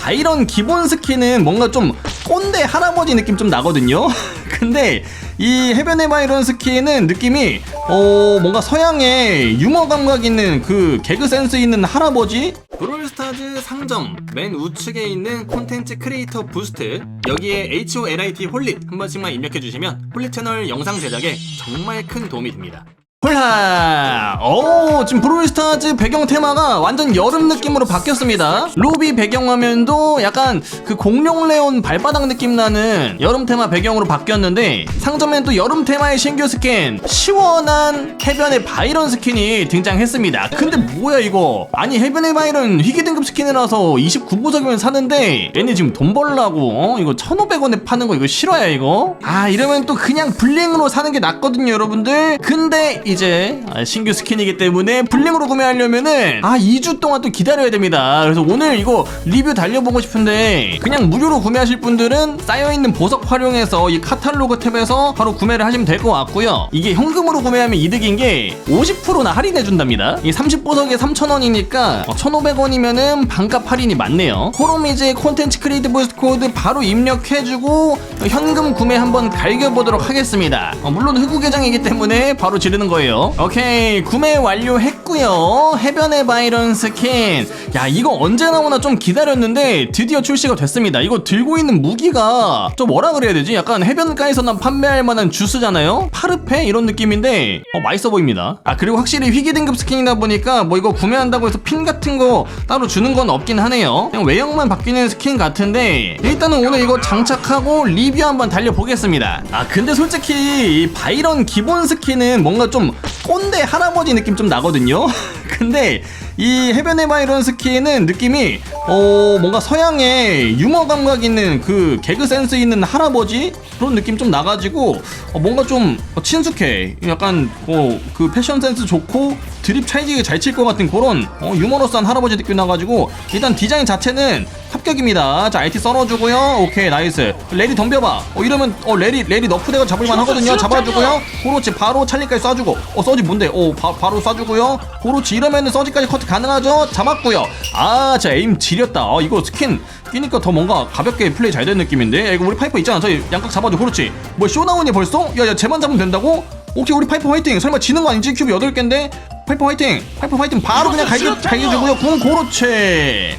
바이런 기본 스킨은 뭔가 좀 꼰대 할아버지 느낌 좀 나거든요. 근데 이 해변의 바이런 스킨은 느낌이 어 뭔가 서양의 유머 감각 있는 그 개그 센스 있는 할아버지 브롤스타즈 상점 맨 우측에 있는 콘텐츠 크리에이터 부스트 여기에 HOLIT 홀릿 한 번씩만 입력해 주시면 홀릿 채널 영상 제작에 정말 큰 도움이 됩니다. 홀라! 오, 지금 브롤스타즈 배경 테마가 완전 여름 느낌으로 바뀌었습니다. 로비 배경화면도 약간 그 공룡 레온 발바닥 느낌 나는 여름 테마 배경으로 바뀌었는데 상점엔 또 여름 테마의 신규 스킨 시원한 해변의 바이런 스킨이 등장했습니다. 근데 뭐야 이거? 아니 해변의 바이런 희귀 등급 스킨이라서 29보석이면 사는데 얘네 지금 돈 벌라고 어? 이거 1,500원에 파는 거 이거 실화야 이거? 아 이러면 또 그냥 블링으로 사는 게 낫거든요 여러분들. 근데 이제 아, 신규 스킨이기 때문에 블링으로 구매하려면은 아 2주 동안 또 기다려야 됩니다. 그래서 오늘 이거 리뷰 달려보고 싶은데 그냥 무료로 구매하실 분들은 쌓여있는 보석 활용해서 이 카탈로그 탭에서 바로 구매를 하시면 될 것 같고요. 이게 현금으로 구매하면 이득인 게 50%나 할인해 준답니다. 이 30보석에 3,000원이니까 1,500원이면은 반값 할인이 많네요. 호로미즈 콘텐츠 크리에이트 부스트 코드 바로 입력해주고 현금 구매 한번 갈겨보도록 하겠습니다. 어, 물론 흑우 계정이기 때문에 바로 지르는 거예요. 오케이 구매 완료했고요. 해변의 바이런 스킨. 야 이거 언제 나오나 좀 기다렸는데 드디어 출시가 됐습니다. 이거 들고 있는 무기가 좀 뭐라 그래야 되지? 약간 해변가에서나 판매할 만한 주스잖아요. 파르페 이런 느낌인데 어, 맛있어 보입니다. 아 그리고 확실히 희귀 등급 스킨이다 보니까 뭐 이거 구매한다고 해서 핀 같은 거 따로 주는 건 없긴 하네요. 그냥 외형만 바뀌는 스킨 같은데 일단은 오늘 이거 장착하고 리뷰 한번 달려보겠습니다. 아 근데 솔직히 이 바이런 기본 스킨은 뭔가 좀 꼰대 할아버지 느낌 좀 나거든요. 근데 이 해변의 바이런 스킨은 느낌이 어 뭔가 서양의 유머 감각 있는 그 개그 센스 있는 할아버지 그런 느낌 좀 나가지고 어, 뭔가 좀 친숙해 약간 어, 그 패션 센스 좋고 드립 찰지게 잘 칠 것 같은 그런 어, 유머러스한 할아버지 느낌 나가지고 일단 디자인 자체는 합격입니다. 자 IT 썰어주고요. 오케이 나이스. 레디 덤벼봐. 어 이러면 어 레디 레디 너프대가 잡을만 하거든요. 잡아주고요. 그렇지 바로 찰리까지 쏴주고. 어 서지 뭔데? 어 바, 바로 쏴주고요. 그렇지 이러면은 서지까지 커트 가능하죠. 잡았고요. 아 자 에임 지렸다. 어 이거 스킨 끼니까 더 뭔가 가볍게 플레이 잘 된 느낌인데. 야, 이거 우리 파이퍼 있잖아. 저기 양각 잡아줘. 그렇지. 뭐 쇼나운이 벌써? 야 야 쟤만 잡으면 된다고? 오케이 우리 파이퍼 화이팅. 설마 지는 거 아니지? 큐브 8개인데. 파이퍼 화이팅. 파이퍼 화이팅. 바로 그냥 갈겨 갈겨주고요. 궁 그렇지.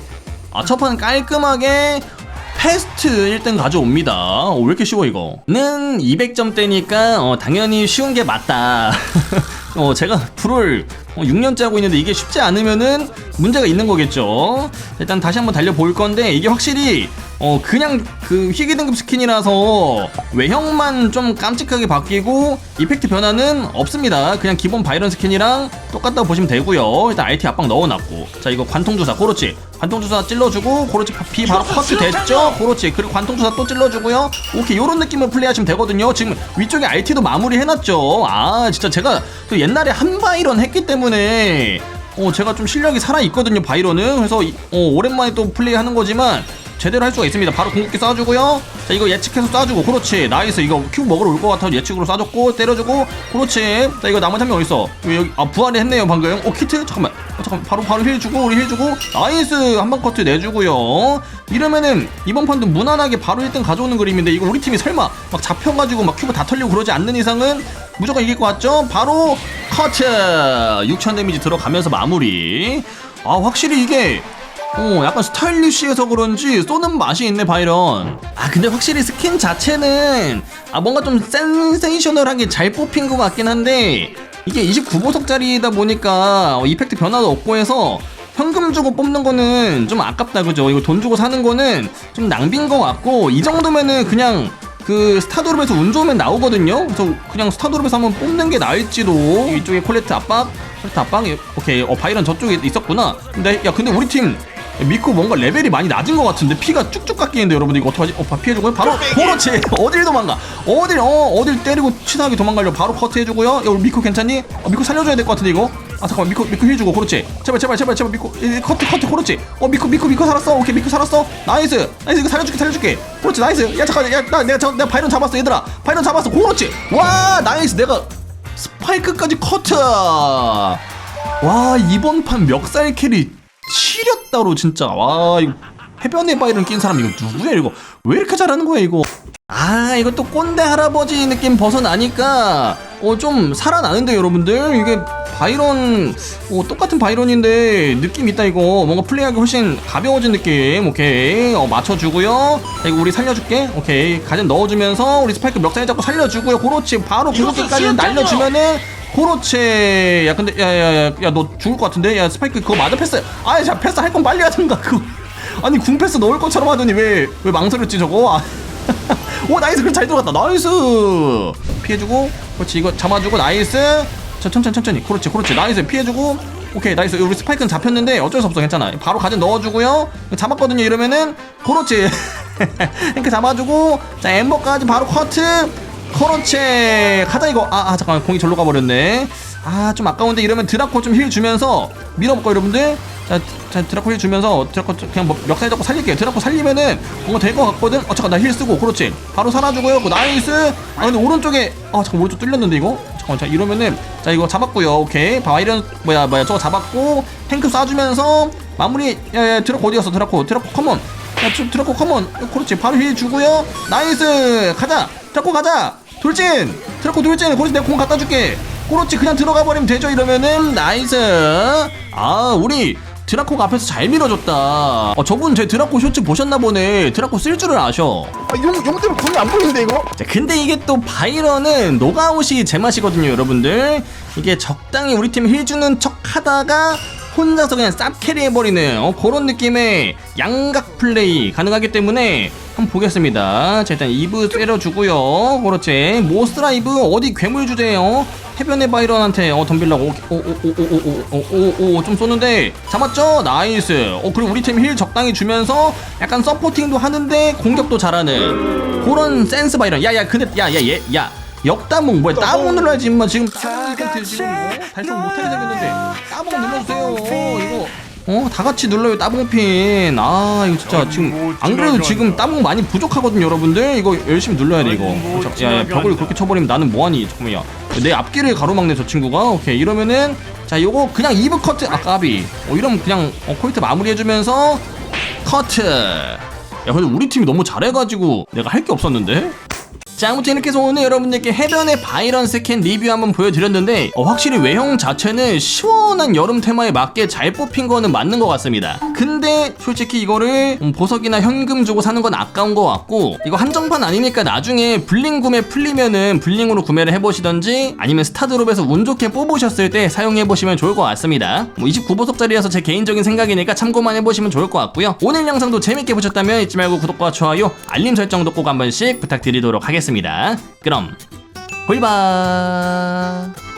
아, 첫 판 깔끔하게 패스트 1등 가져옵니다. 어, 왜 이렇게 쉬워 이거?는 200점대니까 어, 당연히 쉬운 게 맞다. 어, 제가 프로를 어, 6년째 하고 있는데 이게 쉽지 않으면은 문제가 있는 거겠죠. 일단 다시 한번 달려볼 건데 이게 확실히 어 그냥 그 희귀 등급 스킨이라서 외형만 좀 깜찍하게 바뀌고 이펙트 변화는 없습니다. 그냥 기본 바이런 스킨이랑 똑같다고 보시면 되고요. 일단 IT 압박 넣어놨고 자 이거 관통 주사 그렇지 관통 주사 찔러주고 그렇지 피 바로 커트 됐죠. 그렇지 그리고 관통 주사 또 찔러주고요. 오케이 요런 느낌으로 플레이하시면 되거든요. 지금 위쪽에 RT도 마무리 해놨죠. 아 진짜 제가 또 옛날에 한 바이런 했기 때문에 어 제가 좀 실력이 살아 있거든요 바이런은 그래서 이- 어, 오랜만에 또 플레이하는 거지만 제대로 할 수가 있습니다. 바로 궁극기 쏴주고요. 자 이거 예측해서 쏴주고 그렇지 나이스 이거 큐 먹으러 올 것 같아서 예측으로 쏴줬고 때려주고 그렇지. 자 이거 나머지 한 명 어딨어? 왜 여기 아 부활이 했네요 방금. 오 키트 잠깐만. 어, 잠깐 바로 바로 힐 주고 우리 힐 주고 나이스 한방 커트 내주고요. 이러면은 이번 판도 무난하게 바로 1등 가져오는 그림인데 이거 우리 팀이 설마 막 잡혀가지고 막 큐브 다 털리고 그러지 않는 이상은 무조건 이길 것 같죠? 바로 커트 6천 데미지 들어가면서 마무리. 아 확실히 이게 어, 약간 스타일리시해서 그런지 쏘는 맛이 있네, 바이런. 아, 근데 확실히 스킨 자체는, 아, 뭔가 좀 센세이셔널하게 잘 뽑힌 것 같긴 한데, 이게 29보석짜리다 보니까 어, 이펙트 변화도 없고 해서, 현금 주고 뽑는 거는 좀 아깝다, 그죠? 이거 돈 주고 사는 거는 좀 낭비인 것 같고, 이 정도면은 그냥, 그 스타도르에서 운 좋으면 나오거든요. 그래서 그냥 스타도르에서 한번 뽑는 게 나을지도. 이쪽에 콜레트 압박, 콜레트 압박. 오케이, 어 바이런 저쪽에 있었구나. 근데 야 근데 우리 팀 미코 뭔가 레벨이 많이 낮은 것 같은데 피가 쭉쭉 깎이는데 여러분 이거 어떡하지? 어 피해주고요. 바로 그렇지. 어딜 도망가? 어딜 어 어딜 때리고 치사하게 도망가려 바로 커트해주고요. 야 우리 미코 괜찮니? 어, 미코 살려줘야 될 것 같은데 이거. 아 잠깐만 미코 미코 힐 주고 그렇지. 제발 제발 제발 제발 미코 이, 커트 커트 그렇지. 어 미코 미코 미코 살았어. 오케이 미코 살았어. 나이스 나이스 이거 살려줄게 살려줄게. 그렇지 나이스. 야 잠깐 야나 내가 저, 내가 바이런 잡았어 얘들아. 바이런 잡았어. 그렇지. 와 나이스 내가 스파이크까지 커트. 와 이번 판 멱살 캐리 치렸다로 진짜. 와 이거 해변의 바이런 낀 사람 이거 누구야 이거? 왜 이렇게 잘하는 거야 이거? 아 이거 또 꼰대 할아버지 느낌 벗어나니까 어 좀 살아나는데 여러분들? 이게 바이런 어, 똑같은 바이런인데 느낌 있다 이거. 뭔가 플레이하기 훨씬 가벼워진 느낌. 오케이. 어, 맞춰주고요. 자, 이거 우리 살려줄게. 오케이. 가전 넣어주면서 우리 스파이크 멱살 잡고 살려주고요. 그렇지. 바로 구속기까지 날려주면은 그렇지 야 근데 야야야 야 너 죽을 것 같은데? 야 스파이크 그거 맞아 패스. 아이 자 패스 할 건 빨리 하든가 그거 아니 궁 패스 넣을 것처럼 하더니 왜 왜 망설였지 저거? 아. 오 나이스 그잘 들어갔다. 나이스! 피해주고 그렇지 이거 잡아주고 나이스! 자, 천천히 천천히. 그렇지 그렇지. 나이스 피해주고. 오케이 나이스. 우리 스파이크는 잡혔는데 어쩔 수 없어 괜찮아. 바로 가전 넣어주고요. 잡았거든요 이러면은. 그렇지. 이렇게 잡아주고. 자 엠버까지 바로 커트 그렇지 가자 이거. 아, 아 잠깐만. 공이 절로 가버렸네. 아 좀 아까운데 이러면 드라코 좀 힐 주면서 밀어볼까 여러분들? 자, 자 드라코 힐 주면서 드라코 그냥 뭐 멱살 잡고 살릴게요. 드라코 살리면은 뭔가 될 것 같거든? 어 잠깐 나 힐 쓰고. 그렇지. 바로 살아주고요. 그 나이스! 아 근데 오른쪽에 아 잠깐 오른쪽 뚫렸는데 이거? 잠깐만 자 이러면은 자 이거 잡았고요. 오케이. 바이런 뭐야 뭐야 저거 잡았고 탱크 쏴주면서 마무리. 야야 드라코 어디 갔어? 드라코 드라코 컴온. 야 드- 드라코 컴온. 그렇지. 바로 힐 주고요. 나이스! 가자! 드라코 가자 돌진 드라코 돌진 그렇지 내가 공 갖다 줄게. 그렇지 그냥 들어가 버리면 되죠 이러면은. 나이스. 아 우리 드라코가 앞에서 잘 밀어줬다. 어 저분 제 드라코 쇼츠 보셨나 보네. 드라코 쓸 줄을 아셔. 아, 용, 용 때문에 공이 안 보이는데 이거? 자, 근데 이게 또 바이런은 노가웃이 제맛이거든요, 여러분들. 이게 적당히 우리 팀 힐 주는 척 하다가 혼자서 그냥 쌉 캐리해버리는 어, 그런 느낌의 양각 플레이 가능하기 때문에 한번 보겠습니다. 자, 일단 이브 때려주고요. 그렇지. 모스라 이브 어디 괴물 주제요? 해변의 바이런한테 어, 덤빌라고 오오오오오오오오오 좀 쏘는데 잡았죠? 나이스. 어 그리고 우리 팀 힐 적당히 주면서 약간 서포팅도 하는데 공격도 잘하는 그런 센스 바이런. 야야 근데 야야얘야 역다몽 뭐야 따봉 눌러야지 임마 지금 따봉 지금 뭐 달성 못하게 생겼는데 따봉 눌러주세요 이거 어? 다 같이 눌러요 따봉핀. 아 이거 진짜 지금 안 그래도 지금 따봉 많이 부족하거든요 여러분들. 이거 열심히 눌러야 돼 이거. 자, 야, 야 벽을 그렇게 쳐버리면 나는 뭐하니 잠깐만요 내 앞길을 가로막네 저 친구가. 오케이 이러면은 자 요거 그냥 이브 커트. 아 까비. 어 이러면 그냥 어, 코이트 마무리해주면서 커트. 야 근데 우리 팀이 너무 잘해가지고 내가 할 게 없었는데 자 아무튼 이렇게 해서 오늘 여러분들께 해변의 바이런 스킨 리뷰 한번 보여드렸는데 어, 확실히 외형 자체는 시원한 여름 테마에 맞게 잘 뽑힌 거는 맞는 것 같습니다. 근데 솔직히 이거를 음, 보석이나 현금 주고 사는 건 아까운 것 같고 이거 한정판 아니니까 나중에 블링 구매 풀리면은 블링으로 구매를 해보시던지 아니면 스타드롭에서 운 좋게 뽑으셨을 때 사용해보시면 좋을 것 같습니다. 뭐 29보석짜리라서 제 개인적인 생각이니까 참고만 해보시면 좋을 것 같고요. 오늘 영상도 재밌게 보셨다면 잊지 말고 구독과 좋아요 알림 설정도 꼭 한 번씩 부탁드리도록 하겠습니다 하겠습니다. 그럼, 골바!